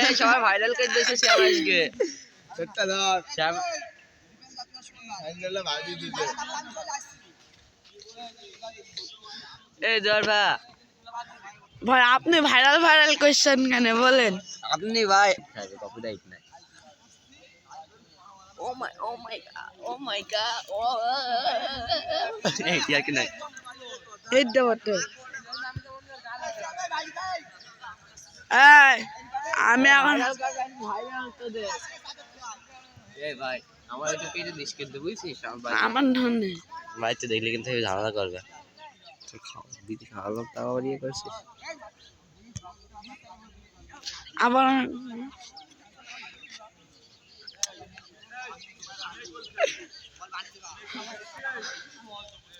এই সবাই ভাইরাল করে দিয়েছে শ্যাম আজকে। ধর। শ্যাম এই ধর ভাই আপনি ভাইরাল ভাইরাল কোয়েশ্চেন কেন বলেন? আপনি ভাই কপিরাইট নাই। ও মাই ও মাই ও মাই গড ও এই কি আর কি নাই এই দেবতে এই আমি এখন এই ভাই আমার একটু পেটে দিসকে দেবো বুঝছিস? আমার ধনে বাড়িতে দেখলে কিন্তু ঝামেলা করবে। দিদি খাওয়ালাম তাও আবার ইয়ে করছিস আবার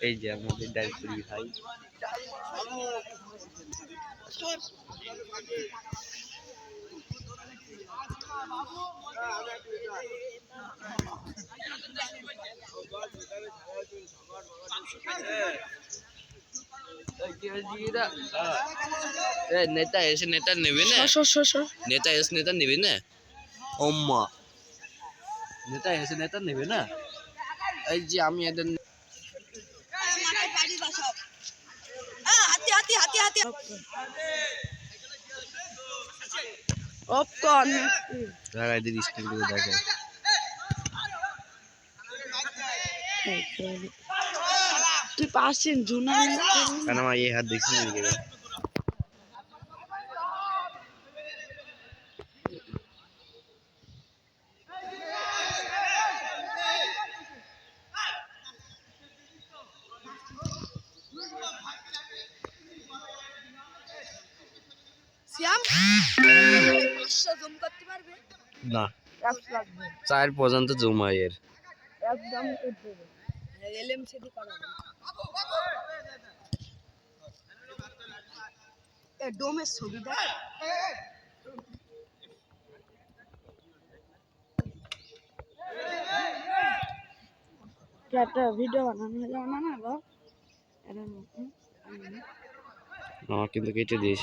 এই যে আমাদের ডাল পুরি ভাই নেতা এসে নেতা নেবে না? সর সর সর নেতা এসে নেতা নেবে না? ওম্মা নেতা এসে নেতা নেবে না? এই যে আমি এদের তুই পাচ্ছেন জুনা আমার এই হাত দেখছি পাঁচশো জম করতে পারবে? না। চার পর্যন্ত জমা এর। একদম ডোমের ছবি দেখ। একটা ভিডিও বানানো হলো না না গো আমি আমার কিন্তু কেটে দিস।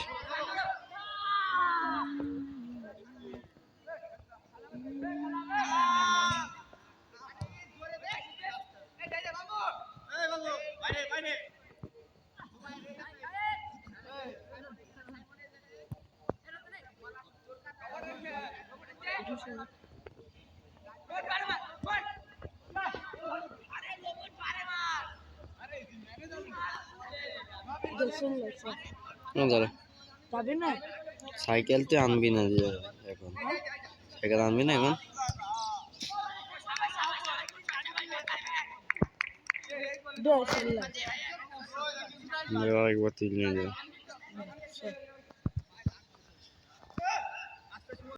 সাইকেল তো আনবি না যে এখন। সাইকেল আনবি না এখন? একবার তুলে নিয়ে যাবে লেখছে